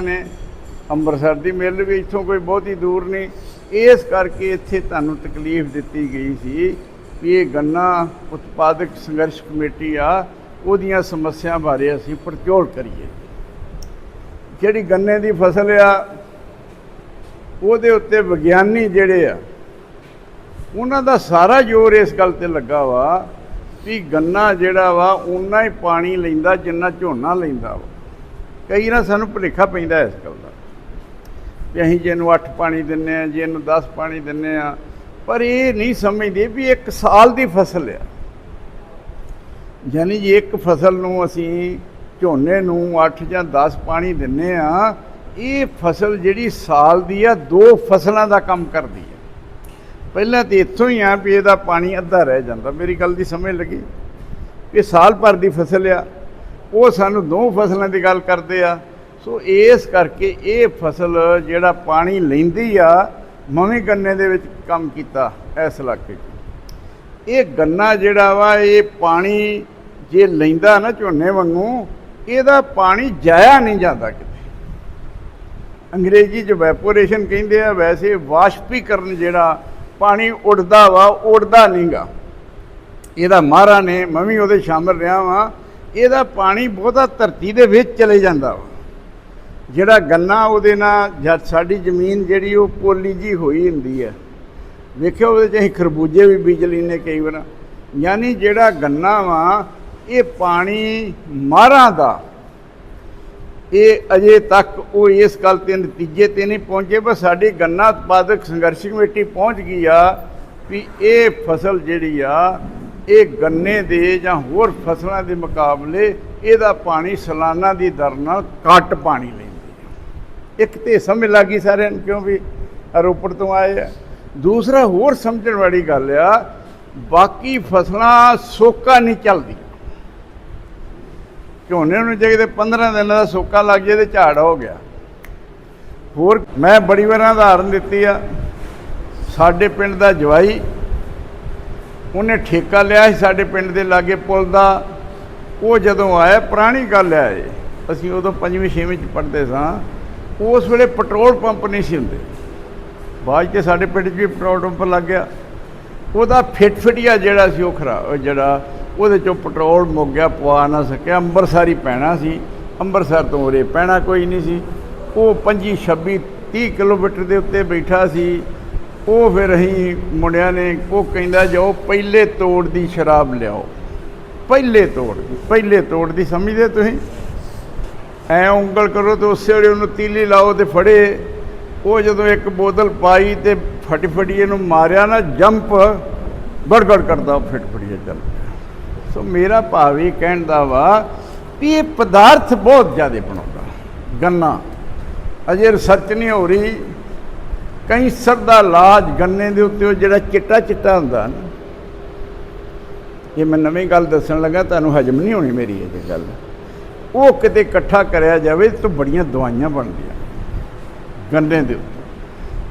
ਨੇ ਅੰਮ੍ਰਿਤਸਰ ਦੀ ਮਿਲ ਵੀ ਇੱਥੋਂ ਕੋਈ ਬਹੁਤੀ ਦੂਰ ਨਹੀਂ। ਇਸ ਕਰਕੇ ਇੱਥੇ ਤੁਹਾਨੂੰ ਤਕਲੀਫ ਦਿੱਤੀ ਗਈ ਸੀ ਵੀ ਇਹ ਗੰਨਾ ਉਤਪਾਦਕ ਸੰਘਰਸ਼ ਕਮੇਟੀ ਆ, ਉਹਦੀਆਂ ਸਮੱਸਿਆ ਬਾਰੇ ਅਸੀਂ ਪੜਚੋਲ ਕਰੀਏ। ਜਿਹੜੀ ਗੰਨੇ ਦੀ ਫਸਲ ਆ, ਉਹਦੇ ਉੱਤੇ ਵਿਗਿਆਨੀ ਜਿਹੜੇ ਆ, ਉਹਨਾਂ ਦਾ ਸਾਰਾ ਜ਼ੋਰ ਇਸ ਗੱਲ ਤੇ ਲੱਗਾ ਵਾ ਵੀ ਗੰਨਾ ਜਿਹੜਾ ਵਾ ਉਨਾ ਹੀ ਪਾਣੀ ਲੈਂਦਾ, ਜਿੰਨਾ ਝੋਨਾ ਲੈਂਦਾ ਵਾ। ਕਈ ਨਾ ਸਾਨੂੰ ਭੁਲੇਖਾ ਪੈਂਦਾ ਇਸ ਗੱਲ ਦਾ। ਵੀ ਅਸੀਂ ਜਿਹਨੂੰ ਇਹਨੂੰ 8 ਪਾਣੀ ਦਿੰਨੇ ਆ ਜਿਹਨੂੰ ਇਹਨੂੰ 10 ਪਾਣੀ ਦਿੰਨੇ ਆ, ਪਰ ਇਹ ਨਹੀਂ ਸਮਝਦੇ ਵੀ ਇੱਕ ਸਾਲ ਦੀ ਫਸਲ ਆ। ਯਾਨੀ ਜੇ ਇੱਕ ਫਸਲ ਨੂੰ ਅਸੀਂ ਝੋਨੇ ਨੂੰ 8 ਜਾਂ 10 ਪਾਣੀ ਦਿੰਨੇ ਆ, ਇਹ ਫਸਲ ਜਿਹੜੀ ਸਾਲ ਦੀ ਆ, ਦੋ ਫਸਲਾਂ ਦਾ ਕੰਮ ਕਰਦੀ ਆ। ਪਹਿਲਾਂ ਤੇ ਇੱਥੋਂ ਹੀ ਆ ਵੀ ਇਹਦਾ ਪਾਣੀ ਅੱਧਾ ਰਹਿ ਜਾਂਦਾ। ਮੇਰੀ ਗੱਲ ਦੀ ਸਮਝ ਲੱਗੀ? ਇਹ ਸਾਲ ਭਰ ਦੀ ਫਸਲ ਆ ਉਹ ਸਾਨੂੰ ਦੋ ਫਸਲਾਂ ਦੀ ਗੱਲ ਕਰਦੇ ਆ। ਸੋ ਇਸ ਕਰਕੇ ਇਹ ਫਸਲ ਜਿਹੜਾ ਪਾਣੀ ਲੈਂਦੀ ਆ ਮਵੇਂ ਗੰਨੇ ਦੇ ਵਿੱਚ ਕੰਮ ਕੀਤਾ ਇਸ ਇਲਾਕੇ 'ਚ। ਇਹ ਗੰਨਾ ਜਿਹੜਾ ਵਾ, ਇਹ ਪਾਣੀ ਜੇ ਲੈਂਦਾ ਨਾ ਝੋਨੇ ਵਾਂਗੂ, ਇਹਦਾ ਪਾਣੀ ਜਾਇਆ ਨਹੀਂ ਜਾਂਦਾ ਕਿਤੇ। ਅੰਗਰੇਜ਼ੀ 'ਚ ਵੈਪੋਰੇਸ਼ਨ ਕਹਿੰਦੇ ਆ, ਵੈਸੇ ਵਾਸ਼ਪੀਕਰਨ ਜਿਹੜਾ ਪਾਣੀ ਉੱਡਦਾ ਵਾ, ਉੱਡਦਾ ਨਹੀਂਗਾ ਇਹਦਾ ਮਹਾਰਾ ਨੇ, ਮੈਂ ਵੀ ਉਹਦੇ ਸ਼ਾਮਲ ਰਿਹਾ ਵਾਂ। ਇਹਦਾ ਪਾਣੀ ਬਹੁਤਾ ਧਰਤੀ ਦੇ ਵਿੱਚ ਚਲੇ ਜਾਂਦਾ ਵਾ। ਜਿਹੜਾ ਗੰਨਾ ਉਹਦੇ ਨਾਲ ਜਦ ਸਾਡੀ ਜ਼ਮੀਨ ਜਿਹੜੀ ਉਹ ਪੋਲੀ ਜੀ ਹੋਈ ਹੁੰਦੀ ਹੈ ਵੇਖਿਓ ਉਹਦੇ 'ਚ ਅਸੀਂ ਖਰਬੂਜੇ ਵੀ ਬੀਜ ਲੈਨੇ ਕਈ ਵਾਰ। ਯਾਨੀ ਜਿਹੜਾ ਗੰਨਾ ਵਾ, ਇਹ ਪਾਣੀ ਮਾਰਾਂ ਦਾ। ਇਹ ਅਜੇ ਤੱਕ ਉਹ ਇਸ ਗੱਲ ਤੇ ਨਤੀਜੇ ਤੇ ਨਹੀਂ ਪਹੁੰਚੇ ਪਰ ਸਾਡੀ ਗੰਨਾ ਉਤਪਾਦਕ ਸੰਘਰਸ਼ ਕਮੇਟੀ ਪਹੁੰਚ ਗਈ ਆ ਵੀ ਇਹ ਫਸਲ ਜਿਹੜੀ ਆ ਇਹ ਗੰਨੇ ਦੇ ਜਾਂ ਹੋਰ ਫਸਲਾਂ ਦੇ ਮੁਕਾਬਲੇ ਇਹਦਾ ਪਾਣੀ ਸਾਲਾਨਾ ਦੀ ਦਰ ਨਾਲ ਘੱਟ ਪਾਣੀ ਲੈਂਦੀ ਹੈ। ਇੱਕ ਤੇ ਸਮਝ ਲੱਗੀ ਸਾਰਿਆਂ ਨੂੰ ਕਿਉਂ ਵੀ ਰੋਪੜ ਤੋਂ ਆਏ ਆ। ਦੂਸਰਾ ਹੋਰ ਸਮਝਣ ਵਾਲੀ ਗੱਲ ਆ, ਬਾਕੀ ਫਸਲਾਂ ਸੋਕਾ ਨਹੀਂ ਚੱਲਦੀ। ਝੋਨੇ ਨੂੰ ਜੇ ਕਿਤੇ 15 ਦਿਨਾਂ ਦਾ ਸੋਕਾ ਲੱਗ ਜੇ ਤੇ ਝਾੜ ਹੋ ਗਿਆ। ਹੋਰ ਮੈਂ ਬੜੀ ਵਾਰ ਉਦਾਹਰਨ ਦਿੱਤੀ ਆ, ਸਾਡੇ ਪਿੰਡ ਦਾ ਜਵਾਈ ਉਹਨੇ ਠੇਕਾ ਲਿਆ ਸੀ ਸਾਡੇ ਪਿੰਡ ਦੇ ਲਾਗੇ ਪੁਲ ਦਾ। ਉਹ ਜਦੋਂ ਆਇਆ, ਪੁਰਾਣੀ ਗੱਲ ਹੈ ਇਹ। ਅਸੀਂ ਉਦੋਂ ਪੰਜਵੀਂ, ਛੇਵੀਂ ਚ ਪੜ੍ਹਦੇ ਸਾਂ। ਉਸ ਵੇਲੇ ਪੈਟਰੋਲ ਪੰਪ ਨਹੀਂ ਸੀ ਹੁੰਦੇ। ਬਾਅਦ 'ਚ ਸਾਡੇ ਪਿੰਡ 'ਚ ਵੀ ਪੈਟਰੋਲ ਪੰਪ ਲੱਗ ਗਿਆ। ਉਹਦਾ ਫਿਟ ਫਿਟਿਆ ਜਿਹੜਾ ਸੀ ਉਹ ਖਰਾਬ ਜਿਹੜਾ ਉਹਦੇ ਚੋਂ ਪੈਟਰੋਲ ਮੁੱਕ ਗਿਆ, ਪਵਾ ਨਾ ਸਕਿਆ। ਅੰਮ੍ਰਿਤਸਰ ਹੀ ਪੈਣਾ ਸੀ। ਅੰਮ੍ਰਿਤਸਰ ਤੋਂ ਉਰੇ ਪੈਣਾ ਕੋਈ ਨਹੀਂ ਸੀ। ਉਹ 25 26 30 ਕਿਲੋਮੀਟਰ ਦੇ ਉੱਤੇ ਬੈਠਾ ਸੀ। ਉਹ ਫਿਰ ਅਸੀਂ ਮੁੰਡਿਆਂ ਨੇ ਉਹ ਕਹਿੰਦਾ ਜਾਓ, ਪਹਿਲੇ ਤੋੜ ਦੀ ਸ਼ਰਾਬ ਲਿਆਓ। ਪਹਿਲੇ ਤੋੜ ਦੀ, ਪਹਿਲੇ ਤੋੜ ਦੀ ਸਮਝਦੇ ਤੁਸੀਂ? ਐ ਉਂਗਲ ਕਰੋ ਤੇ ਉਸੇ ਵੇਲੇ ਉਹਨੂੰ ਤੀਲੀ ਲਾਓ ਤੇ ਫੜੇ। ਉਹ ਜਦੋਂ ਇੱਕ ਬੋਤਲ ਪਾਈ ਤੇ ਫਟੀ ਫਟੀ ਇਹਨੂੰ ਮਾਰਿਆ ਨਾ, ਜੰਪ, ਗੜਗੜ ਕਰਦਾ ਫਿਟ ਫਟੀਏ ਚੱਲ ਸੋ ਮੇਰਾ ਭਾਵ ਇਹ ਕਹਿਣ ਦਾ ਵਾ ਵੀ ਇਹ ਪਦਾਰਥ ਬਹੁਤ ਜ਼ਿਆਦਾ ਬਣਾਉਂਦਾ। ਗੰਨਾ। ਅਜੇ ਰਿਸਰਚ ਨਹੀਂ ਹੋ ਰਹੀ। ਕੈਂਸਰ ਦਾ ਇਲਾਜ ਗੰਨੇ ਦੇ ਉੱਤੇ ਉਹ ਜਿਹੜਾ ਚਿੱਟਾ ਚਿੱਟਾ ਹੁੰਦਾ ਨਾ, ਇਹ ਮੈਂ ਨਵੀਂ ਗੱਲ ਦੱਸਣ ਲੱਗਾ, ਤੁਹਾਨੂੰ ਹਜਮ ਨਹੀਂ ਹੋਣੀ ਮੇਰੀ ਇਹ ਗੱਲ। ਉਹ ਕਿਤੇ ਇਕੱਠਾ ਕਰਿਆ ਜਾਵੇ ਤਾਂ ਬੜੀਆਂ ਦਵਾਈਆਂ ਬਣਦੀਆਂ ਗੰਨੇ ਦੇ ਉੱਤੇ।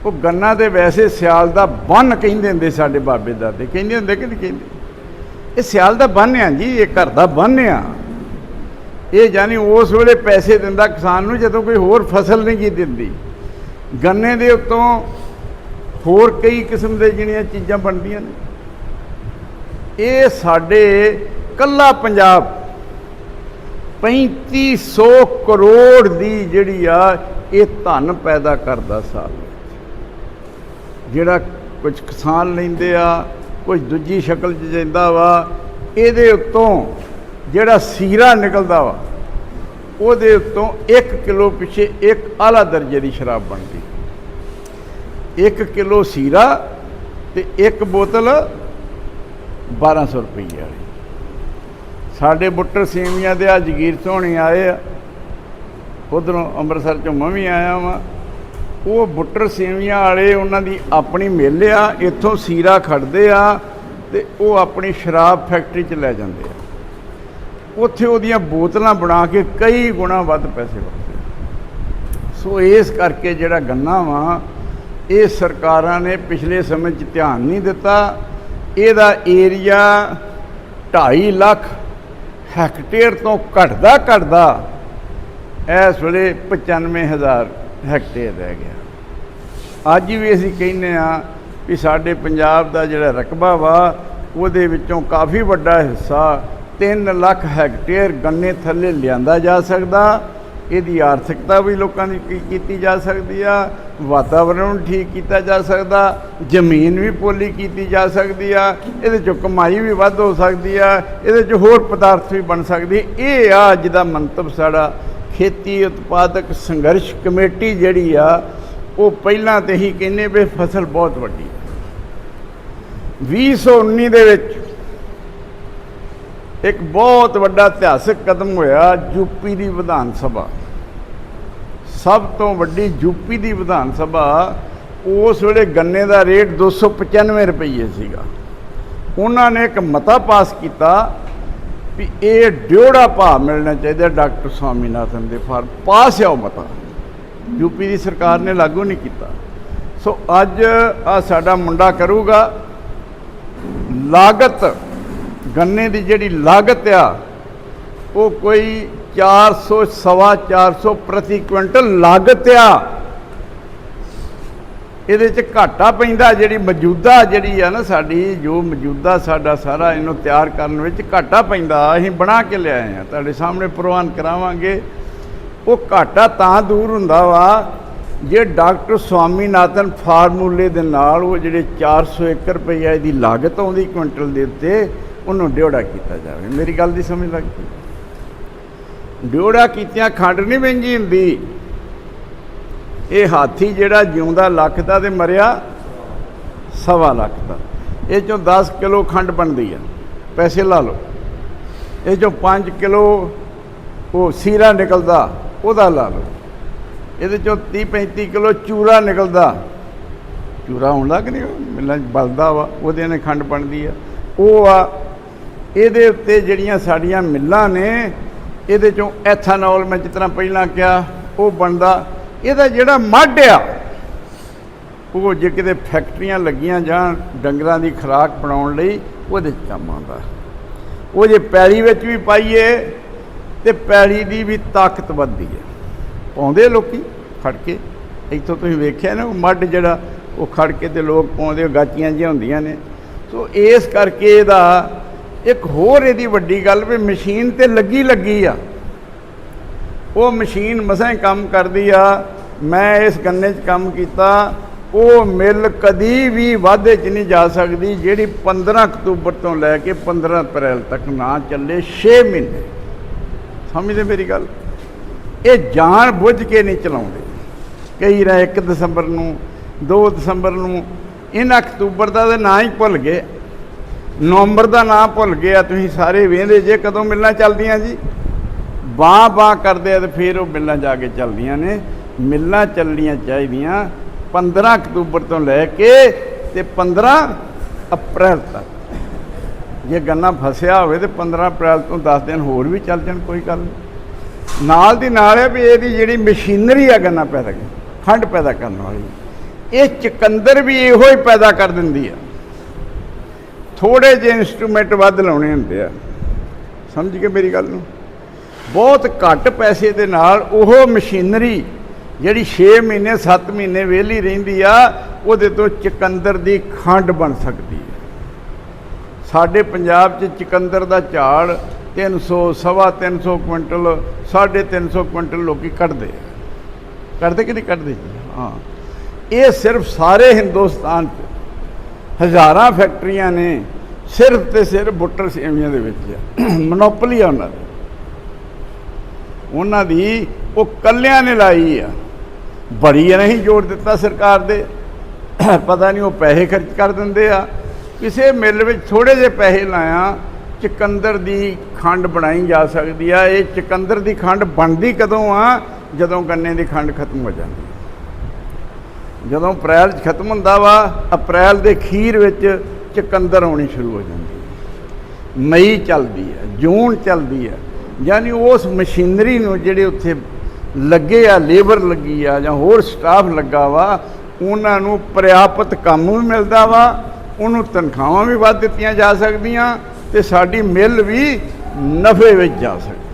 ਉਹ ਗੰਨਾ ਦੇ ਵੈਸੇ ਸਿਆਲ ਦਾ ਬੰਨ ਕਹਿੰਦੇ ਹੁੰਦੇ ਸਾਡੇ ਬਾਬੇ ਦਾਦੇ, ਕਹਿੰਦੇ ਹੁੰਦੇ ਕਿ ਨਹੀਂ ਕਹਿੰਦੇ? ਇਹ ਸਿਆਲ ਦਾ ਬੰਨ ਆ ਜੀ, ਇਹ ਘਰ ਦਾ ਬੰਨ ਆ। ਇਹ ਜਾਨੀ ਉਸ ਵੇਲੇ ਪੈਸੇ ਦਿੰਦਾ ਕਿਸਾਨ ਨੂੰ ਜਦੋਂ ਕੋਈ ਹੋਰ ਫਸਲ ਨਹੀਂ ਕੀ ਦਿੰਦੀ। ਗੰਨੇ ਦੇ ਉੱਤੋਂ ਹੋਰ ਕਈ ਕਿਸਮ ਦੇ ਜਿਹੜੀਆਂ ਚੀਜ਼ਾਂ ਬਣਦੀਆਂ ਨੇ। ਇਹ ਸਾਡੇ ਕੱਲਾ ਪੰਜਾਬ 3500 ਕਰੋੜ ਦੀ ਜਿਹੜੀ ਆ, ਇਹ ਧਨ ਪੈਦਾ ਕਰਦਾ ਸਾਲ ਵਿੱਚ। ਜਿਹੜਾ ਕੁਝ ਕਿਸਾਨ ਲੈਂਦੇ ਆ, ਕੁਝ ਦੂਜੀ ਸ਼ਕਲ 'ਚ ਜਾਂਦਾ ਵਾ, ਇਹਦੇ ਉੱਤੋਂ ਜਿਹੜਾ ਸੀਰਾ ਨਿਕਲਦਾ ਵਾ ਉਹਦੇ ਉੱਤੋਂ 1 ਕਿਲੋ ਪਿੱਛੇ ਇੱਕ ਆਲਾ ਦਰਜੇ ਦੀ ਸ਼ਰਾਬ ਬਣਦੀ। 1 ਕਿਲੋ ਸੀਰਾ ਤੇ ਇੱਕ ਬੋਤਲ 1200 ਰੁਪਏ ਵਾਲੀ। ਸਾਡੇ ਬੁੱਟਰ ਸੇਵੀਆਂ ਦੇ ਆ ਜਗੀਰ ਸੋਹਣੀ ਆਏ ਆ। ਉਧਰੋਂ ਅੰਮ੍ਰਿਤਸਰ ਚੋਂ ਮੈਂ ਵੀ ਆਇਆ ਵਾਂ। ਉਹ ਬੁੱਟਰ ਸੇਵੀਆਂ ਵਾਲੇ ਉਹਨਾਂ ਦੀ ਆਪਣੀ ਮਿੱਲ ਆ, ਇੱਥੋਂ ਸੀਰਾ ਖੜਦੇ ਆ ਤੇ ਉਹ ਆਪਣੀ ਸ਼ਰਾਬ ਫੈਕਟਰੀ 'ਚ ਲੈ ਜਾਂਦੇ ਆ। ਉੱਥੇ ਉਹਦੀਆਂ ਬੋਤਲਾਂ ਬਣਾ ਕੇ ਕਈ ਗੁਣਾ ਵੱਧ ਪੈਸੇ ਵਰਤੇ ਸੋ ਇਸ ਕਰਕੇ ਜਿਹੜਾ ਗੰਨਾ ਵਾ, ਇਹ ਸਰਕਾਰਾਂ ਨੇ ਪਿਛਲੇ ਸਮੇਂ 'ਚ ਧਿਆਨ ਨਹੀਂ ਦਿੱਤਾ। ਇਹਦਾ ਏਰੀਆ 2.5 ਲੱਖ ਹੈਕਟੇਅਰ ਤੋਂ ਘਟਦਾ ਘਟਦਾ ਇਸ ਵੇਲੇ 95000 ਹੈਕਟੇਅਰ ਰਹਿ ਗਿਆ। ਅੱਜ ਵੀ ਅਸੀਂ ਕਹਿੰਦੇ ਆ ਵੀ ਸਾਡੇ ਪੰਜਾਬ ਦਾ ਜਿਹੜਾ ਰਕਬਾ ਵਾ, ਉਹਦੇ ਵਿੱਚੋਂ ਕਾਫੀ ਵੱਡਾ ਹਿੱਸਾ 3 ਲੱਖ ਹੈਕਟੇਅਰ ਗੰਨੇ ਥੱਲੇ ਲਿਆਂਦਾ ਜਾ ਸਕਦਾ। ਇਹਦੀ ਆਰਥਿਕਤਾ ਵੀ ਲੋਕਾਂ ਦੀ ਕੀ- ਕੀਤੀ ਜਾ ਸਕਦੀ ਆ। ਵਾਤਾਵਰਣ ਨੂੰ ਠੀਕ ਕੀਤਾ ਜਾ ਸਕਦਾ। ਜ਼ਮੀਨ ਵੀ ਪੋਲੀ ਕੀਤੀ ਜਾ ਸਕਦੀ ਆ। ਇਹਦੇ ਚੋਂ ਕਮਾਈ ਵੀ ਵੱਧ ਹੋ ਸਕਦੀ ਆ। ਇਹਦੇ ਚ ਹੋਰ ਪਦਾਰਥ ਵੀ ਬਣ ਸਕਦੀ। ਇਹ ਆ ਅੱਜ ਦਾ ਮੰਤਵ ਸਾਡਾ। ਖੇਤੀ ਉਤਪਾਦਕ ਸੰਘਰਸ਼ ਕਮੇਟੀ ਜਿਹੜੀ ਆ, ਉਹ ਪਹਿਲਾਂ ਤੇ ਹੀ ਕਹਿੰਨੇ ਵੀ ਫਸਲ ਬਹੁਤ ਵੱਡੀ। ਹੈ 2019 ਦੇ ਵਿੱਚ ਇੱਕ ਬਹੁਤ ਵੱਡਾ ਇਤਿਹਾਸਕ ਕਦਮ ਹੋਇਆ ਯੂਪੀ ਦੀ ਵਿਧਾਨ ਸਭਾ। ਸਭ ਤੋਂ ਵੱਡੀ ਯੂਪੀ ਦੀ ਵਿਧਾਨ ਸਭਾ ਉਸ ਵੇਲੇ ਗੰਨੇ ਦਾ ਰੇਟ 295 ਰੁਪਏ ਸੀਗਾ। ਉਹਨਾਂ ਨੇ ਇੱਕ ਮਤਾ ਪਾਸ ਕੀਤਾ ਵੀ ਇਹ ਡਿਉੜਾ ਭਾਅ ਮਿਲਣਾ ਚਾਹੀਦਾ ਡਾਕਟਰ ਸਵਾਮੀਨਾਥਨ ਦੇ ਫਾਰਮ। ਪਾਸ ਹੈ ਉਹ ਮਤਾ। ਯੂਪੀ ਦੀ ਸਰਕਾਰ ਨੇ ਲਾਗੂ ਨਹੀਂ ਕੀਤਾ। ਸੋ ਅੱਜ ਆ ਸਾਡਾ ਮੁੰਡਾ ਕਰੂਗਾ। ਲਾਗਤ ਗੰਨੇ ਦੀ ਜਿਹੜੀ ਲਾਗਤ ਆ, ਉਹ ਕੋਈ 400 ਸਵਾ 400 ਪ੍ਰਤੀ ਕੁਇੰਟਲ ਲਾਗਤ ਆ। ਇਹਦੇ ਚ ਘਾਟਾ ਪੈਂਦਾ, ਜਿਹੜੀ ਮੌਜੂਦਾ ਜਿਹੜੀ ਆ ਨਾ ਸਾਡੀ, ਜੋ ਮੌਜੂਦਾ ਸਾਡਾ ਸਾਰਾ ਇਹਨੂੰ ਤਿਆਰ ਕਰਨ ਵਿੱਚ ਘਾਟਾ ਪੈਂਦਾ, ਅਸੀਂ ਬਣਾ ਕੇ ਲਿਆਏ ਆ। ਤੁਹਾਡੇ ਸਾਹਮਣੇ ਪ੍ਰਵਾਨ ਕਰਾਵਾਂਗੇ। ਉਹ ਘਾਟਾ ਤਾਂ ਦੂਰ ਹੁੰਦਾ ਵਾ, ਜੇ ਡਾਕਟਰ ਸਵਾਮੀਨਾਥਨ ਫਾਰਮੂਲੇ ਦੇ ਨਾਲ ਉਹ ਜਿਹੜੇ 401 ਰੁਪਏ ਦੀ ਲਾਗਤ ਆਉਂਦੀ ਕੁਇੰਟਲ ਦੇ ਉੱਤੇ ਉਹਨੂੰ ਡਿਉੜਾ ਕੀਤਾ ਜਾਵੇ। ਮੇਰੀ ਗੱਲ ਦੀ ਸਮਝ ਲੱਗ ਗਈ। ਡਿਉੜਾ ਕੀਤਿਆਂ ਖੰਡ ਨਹੀਂ ਮਹਿੰਗੀ ਹੁੰਦੀ। ਇਹ ਹਾਥੀ ਜਿਹੜਾ ਜਿਉਂਦਾ ਲੱਖ ਦਾ ਤੇ ਮਰਿਆ ਸਵਾ ਲੱਖ ਦਾ। ਇਹ ਚੋਂ 10 ਕਿਲੋ ਖੰਡ ਬਣਦੀ ਆ। ਪੈਸੇ ਲਾ ਲਓ। ਇਹ ਚੋਂ 5 ਕਿਲੋ ਉਹ ਸੀਰਾ ਨਿਕਲਦਾ, ਉਹਦਾ ਲਾ ਲਓ। ਇਹਦੇ ਚੋਂ 30 35 ਕਿਲੋ ਚੂਰਾ ਨਿਕਲਦਾ। ਚੂਰਾ ਹੁੰਦਾ ਕਿ ਨਹੀਂ ਮਿਲਾਂ ਬਲਦਾ ਵਾ। ਉਹਦੇ ਨਾਲ ਖੰਡ ਬਣਦੀ ਆ। ਉਹ ਆ ਇਹਦੇ ਉੱਤੇ ਜਿਹੜੀਆਂ ਸਾਡੀਆਂ ਮਿੱਲਾਂ ਨੇ, ਇਹਦੇ ਚੋਂ ਐਥਾਨੋਲ ਮੈਂ ਜਿਸ ਤਰ੍ਹਾਂ ਪਹਿਲਾਂ ਕਿਹਾ, ਉਹ ਬਣਦਾ। ਇਹਦਾ ਜਿਹੜਾ ਮੱਢ ਆ, ਉਹ ਜੇ ਕਿਤੇ ਫੈਕਟਰੀਆਂ ਲੱਗੀਆਂ ਜਾਣ ਡੰਗਰਾਂ ਦੀ ਖੁਰਾਕ ਬਣਾਉਣ ਲਈ, ਉਹਦੇ 'ਚ ਕੰਮ ਆਉਂਦਾ। ਉਹ ਜੇ ਪੈਲੀ ਵਿੱਚ ਵੀ ਪਾਈਏ, ਤੇ ਪੈਲੀ ਦੀ ਵੀ ਤਾਕਤ ਵੱਧਦੀ ਹੈ। ਪਾਉਂਦੇ ਲੋਕੀ ਖੜ ਕੇ ਇੱਥੋਂ ਤੁਸੀਂ ਵੇਖਿਆ ਨਾ, ਉਹ ਮੱਡ ਜਿਹੜਾ, ਉਹ ਖੜ ਕੇ ਤੇ ਲੋਕ ਪਾਉਂਦੇ, ਉਹ ਗਾਚੀਆਂ ਜਿਹੀਆਂ ਹੁੰਦੀਆਂ ਨੇ। ਸੋ ਇਸ ਕਰਕੇ ਇਹਦਾ ਇੱਕ ਹੋਰ ਇਹਦੀ ਵੱਡੀ ਗੱਲ ਵੀ ਮਸ਼ੀਨ ਤੇ ਲੱਗੀ ਲੱਗੀ ਆ। ਉਹ ਮਸ਼ੀਨ ਮਸਾਂ ਕੰਮ ਕਰਦੀ ਆ। ਮੈਂ ਇਸ ਗੰਨੇ 'ਚ ਕੰਮ ਕੀਤਾ। ਉਹ ਮਿਲ ਕਦੀ ਵੀ ਵਾਧੇ 'ਚ ਨਹੀਂ ਜਾ ਸਕਦੀ, ਜਿਹੜੀ 15 ਅਕਤੂਬਰ ਤੋਂ ਲੈ ਕੇ 15 ਅਪ੍ਰੈਲ ਤੱਕ ਨਾ ਚੱਲੇ 6 ਮਹੀਨੇ। ਸਮਝਦੇ ਮੇਰੀ ਗੱਲ? ਇਹ ਜਾਣ ਬੁੱਝ ਕੇ ਨਹੀਂ ਚਲਾਉਂਦੇ। ਕਈ ਰਾ 1 ਦਸੰਬਰ ਨੂੰ 2 ਦਸੰਬਰ ਨੂੰ, ਇਹਨਾਂ ਅਕਤੂਬਰ ਦਾ ਤਾਂ ਨਾਂ ਹੀ ਭੁੱਲ ਗਏ। ਨਵੰਬਰ ਦਾ ਨਾਂ ਭੁੱਲ ਗਿਆ, ਤੁਸੀਂ ਸਾਰੇ ਵੇਂਦੇ ਜੇ ਕਦੋਂ ਮਿਲਣਾ ਚੱਲਦੀਆਂ ਜੀ। ਬਾਹ ਬਾਹ ਕਰਦੇ ਆ ਤੇ ਫਿਰ ਉਹ ਮਿਲਾਂ ਜਾ ਕੇ ਚੱਲਦੀਆਂ ਨੇ। ਮਿਲਾਂ ਚੱਲਣੀਆਂ ਚਾਹੀਦੀਆਂ 15 ਅਕਤੂਬਰ ਤੋਂ ਲੈ ਕੇ ਤੇ 15 ਅਪ੍ਰੈਲ ਤੱਕ। ਜੇ ਗੰਨਾ ਫਸਿਆ ਹੋਵੇ ਤੇ 15 ਅਪ੍ਰੈਲ ਤੋਂ 10 ਦਿਨ ਹੋਰ ਵੀ ਚੱਲ ਜਾਣ, ਕੋਈ ਗੱਲ ਨਹੀਂ। ਨਾਲ ਦੀ ਨਾਲ ਹੈ ਵੀ ਇਹਦੀ ਜਿਹੜੀ ਮਸ਼ੀਨਰੀ ਆ ਗੰਨਾ ਪੈਦਾ ਕਰ ਖੰਡ ਪੈਦਾ ਕਰਨ ਵਾਲੀ, ਇਹ ਚਕੰਦਰ ਵੀ ਇਹੋ ਹੀ ਪੈਦਾ ਕਰ ਦਿੰਦੀ ਆ। ਥੋੜੇ ਜਿਹੇ ਇਨਸਟਰੂਮੈਂਟ ਵੱਧ ਲਾਉਣੇ ਹੁੰਦੇ ਆ। ਸਮਝ ਗਏ ਮੇਰੀ ਗੱਲ ਨੂੰ? ਬਹੁਤ ਘੱਟ ਪੈਸੇ ਦੇ ਨਾਲ ਉਹ ਮਸ਼ੀਨਰੀ ਜਿਹੜੀ 6 ਮਹੀਨੇ 7 ਮਹੀਨੇ ਵਿਹਲੀ ਰਹਿੰਦੀ ਆ, ਉਹਦੇ ਤੋਂ ਚਕੰਦਰ ਦੀ ਖੰਡ ਬਣ ਸਕਦੀ ਹੈ ਸਾਡੇ ਪੰਜਾਬ 'ਚ ਚਕੰਦਰ ਦਾ ਝਾੜ 300 ਸਵਾ 300 ਕੁਇੰਟਲ 350 ਕੁਇੰਟਲ ਲੋਕੀ ਕੱਢਦੇ ਆ। ਕੱਢਦੇ ਕਿ ਨਹੀਂ ਕੱਢਦੇ ਹਾਂ। ਇਹ ਸਿਰਫ ਸਾਰੇ ਹਿੰਦੁਸਤਾਨ 'ਚ ਹਜ਼ਾਰਾਂ ਫੈਕਟਰੀਆਂ ਨੇ ਸਿਰਫ ਤੇ ਸਿਰਫ ਬੁੱਟਰ ਸੇਵੀਆਂ ਦੇ ਵਿੱਚ ਆ ਮੋਨੋਪੋਲੀ ਆ ਉਹਨਾਂ ਦੀ। ਉਹਨਾਂ ਦੀ ਉਹ ਕੱਲਿਆਂ ਨੇ ਲਾਈ ਆ। ਬੜੀ ਨਹੀਂ ਜੋੜ ਦਿੱਤਾ ਸਰਕਾਰ ਦੇ। ਪਤਾ ਨਹੀਂ ਉਹ ਪੈਸੇ ਖਰਚ ਕਰ ਦਿੰਦੇ ਆ। ਕਿਸੇ ਮਿੱਲ ਵਿੱਚ ਥੋੜੇ ਜਿਹੇ ਪੈਸੇ ਲਾਇਆ, ਚਕੰਦਰ ਦੀ ਖੰਡ ਬਣਾਈ ਜਾ ਸਕਦੀ ਆ। ਇਹ ਚਕੰਦਰ ਦੀ ਖੰਡ ਬਣਦੀ ਕਦੋਂ ਆ? ਜਦੋਂ ਗੰਨੇ ਦੀ ਖੰਡ ਖਤਮ ਹੋ ਜਾਂਦੀ ਜਦੋਂ ਅਪ੍ਰੈਲ 'ਚ ਖਤਮ ਹੁੰਦਾ ਵਾ, ਅਪ੍ਰੈਲ ਦੇ ਖੀਰ ਵਿੱਚ ਚਕੰਦਰ ਆਉਣੀ ਸ਼ੁਰੂ ਹੋ ਜਾਂਦੀ ਹੈ। ਮਈ ਚੱਲਦੀ ਹੈ, ਜੂਨ ਚੱਲਦੀ ਹੈ। ਯਾਨੀ ਉਸ ਮਸ਼ੀਨਰੀ ਨੂੰ ਜਿਹੜੇ ਉੱਥੇ ਲੱਗੇ ਆ, ਲੇਬਰ ਲੱਗੀ ਆ ਜਾਂ ਹੋਰ ਸਟਾਫ ਲੱਗਾ ਵਾ, ਉਹਨਾਂ ਨੂੰ ਪ੍ਰਿਆਪਤ ਕੰਮ ਵੀ ਮਿਲਦਾ ਵਾ, ਉਹਨੂੰ ਤਨਖਾਹਾਂ ਵੀ ਵੱਧ ਦਿੱਤੀਆਂ ਜਾ ਸਕਦੀਆਂ ਤੇ ਸਾਡੀ ਮਿੱਲ ਵੀ ਨਫੇ ਵਿੱਚ ਜਾ ਸਕਦੀ